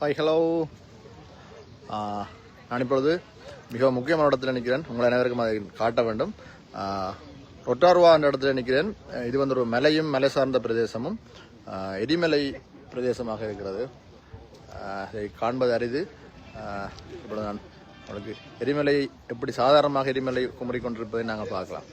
Hi hello நான் இப்பொழுது மிக முக்கியமான இடத்துல நிற்கிறேன். உங்களை அனைவருக்கும் அதை காட்ட வேண்டும். ரொட்டார்வா என்ற இடத்துல நிற்கிறேன். இது வந்து ஒரு மலையும் மலை சார்ந்த பிரதேசமும். எரிமலை பிரதேசமாக இருக்கிறது. அதை காண்பது அரிது. இப்பொழுது நான் உங்களுக்கு எரிமலை எப்படி சாதாரணமாக எரிமலை குமரி கொண்டிருப்பதை நாங்கள் பார்க்கலாம்.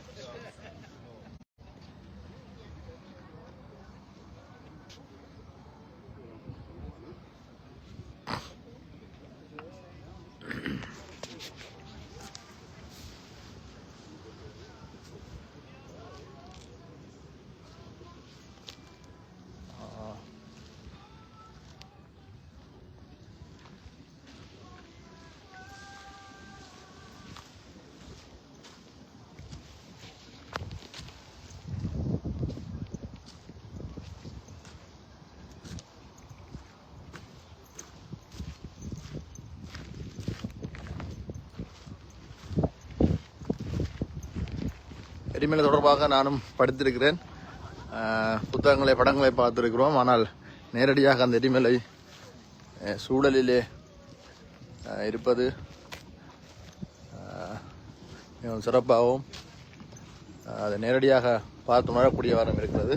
எரிமலை தொடர்பாக நானும் படித்திருக்கிறேன். புத்தகங்களை படங்களை பார்த்துருக்கிறோம். ஆனால் நேரடியாக அந்த எரிமலை சூழலிலே இருப்பது மிகவும் சிறப்பாகவும் அதை நேரடியாக பார்த்து உணரக்கூடிய வாரம் இருக்கிறது.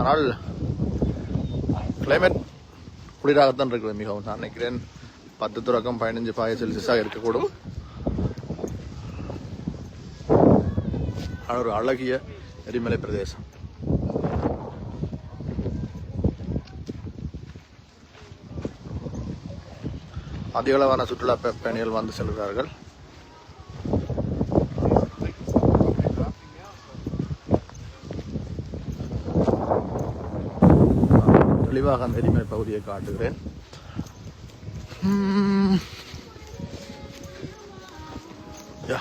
ஆனால் கிளைமேட் குளிராகத்தான் இருக்கிறது மிகவும் நான் நினைக்கிறேன். பத்து தொடக்கம் பதினஞ்சு பாய செல்சியஸாக இருக்கக்கூடும். ஒரு அழகிய எரிமலை பிரதேசம். அதிகளவான சுற்றுலா ப- பயணிகள் வந்து செல்கிறார்கள். தெளிவாக அந்த எரிமலை பகுதியை காட்டுகிறேன். 嗯，呀，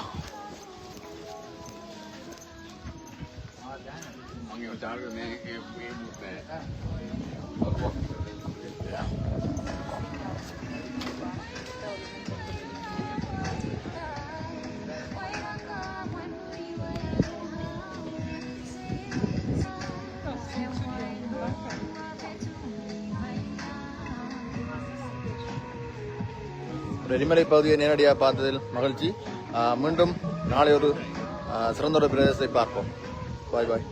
எரிமலை பகுதியை நேரடியாக பார்த்ததில் மகிழ்ச்சி. மீண்டும் நாளை ஒரு சிறந்த ஒரு பிரதேசத்தை பார்ப்போம். பாய் பாய்.